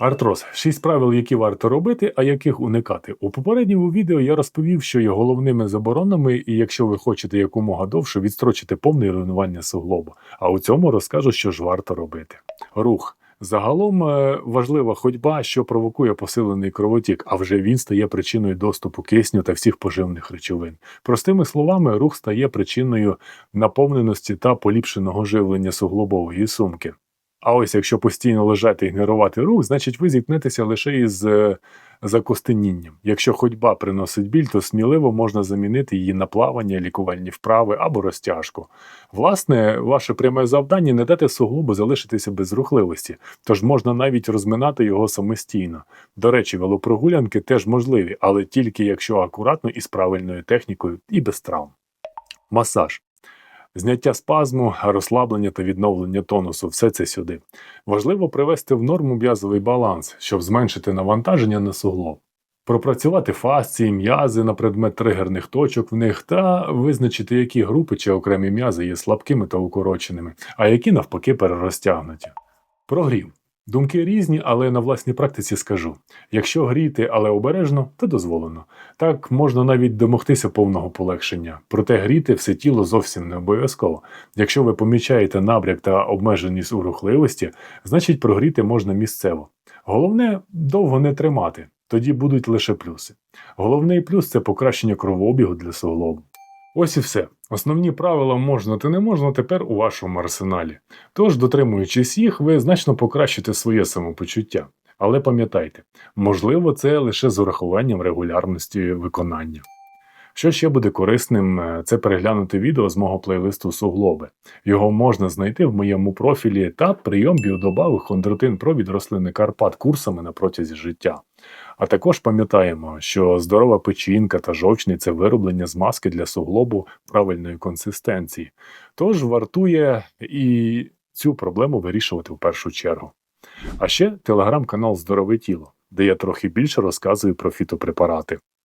Артроз шість правил, які варто робити, а яких уникати. У попередньому відео я розповів, що є головними заборонами, і якщо ви хочете якомога довше відстрочити повне руйнування суглобу. А у цьому розкажу, що ж варто робити. Рух. Загалом е, важлива ходьба, що провокує посилений кровотік, а вже він стає причиною доступу кисню та всіх поживних речовин. Простими словами, рух стає причиною наповненості та поліпшеного живлення суглобової сумки. А ось якщо постійно лежати і ігнорувати рух, значить ви зіткнетеся лише із е, закостенінням. Якщо ходьба приносить біль, то сміливо можна замінити її на плавання, лікувальні вправи або розтяжку. Власне, ваше пряме завдання не дати суглобу залишитися без рухливості, тож можна навіть розминати його самостійно. До речі, велопрогулянки теж можливі, але тільки якщо акуратно і з правильною технікою і без травм. Масаж. Зняття спазму, розслаблення та відновлення тонусу все це сюди. Важливо привести в норму м'язовий баланс, щоб зменшити навантаження на суглоб. Пропрацювати фасції, м'язи на предмет тригерних точок в них та визначити, які групи чи окремі м'язи є слабкими та укороченими, а які навпаки перерозтягнуті. Прогрів. Думки різні, але на власній практиці скажу: якщо гріти, але обережно, то дозволено. Так можна навіть домогтися повного полегшення. Проте гріти все тіло зовсім не обов'язково. Якщо ви помічаєте набряк та обмеженість у рухливості, значить прогріти можна місцево. Головне довго не тримати, тоді будуть лише плюси. Головний плюс це покращення кровообігу для суглобу. Ось і все. Основні правила можна та не можна тепер у вашому арсеналі. Тож, дотримуючись їх, ви значно покращите своє самопочуття. Але пам'ятайте, можливо, це лише з урахуванням регулярності виконання. Що ще буде корисним, е, це переглянути відео з мого плейлисту Суглоби. Його можна знайти в моєму профілі та прийом біодобавих хондротин про від рослини Карпат курсами на протязі життя. А також пам'ятаємо, що здорова печінка та жовчний це вироблення змазки для суглобу правильної консистенції. Тож вартує і цю проблему вирішувати в першу чергу. А ще телеграм-канал Здорове тіло, де я трохи більше розказую про фітопрепарати.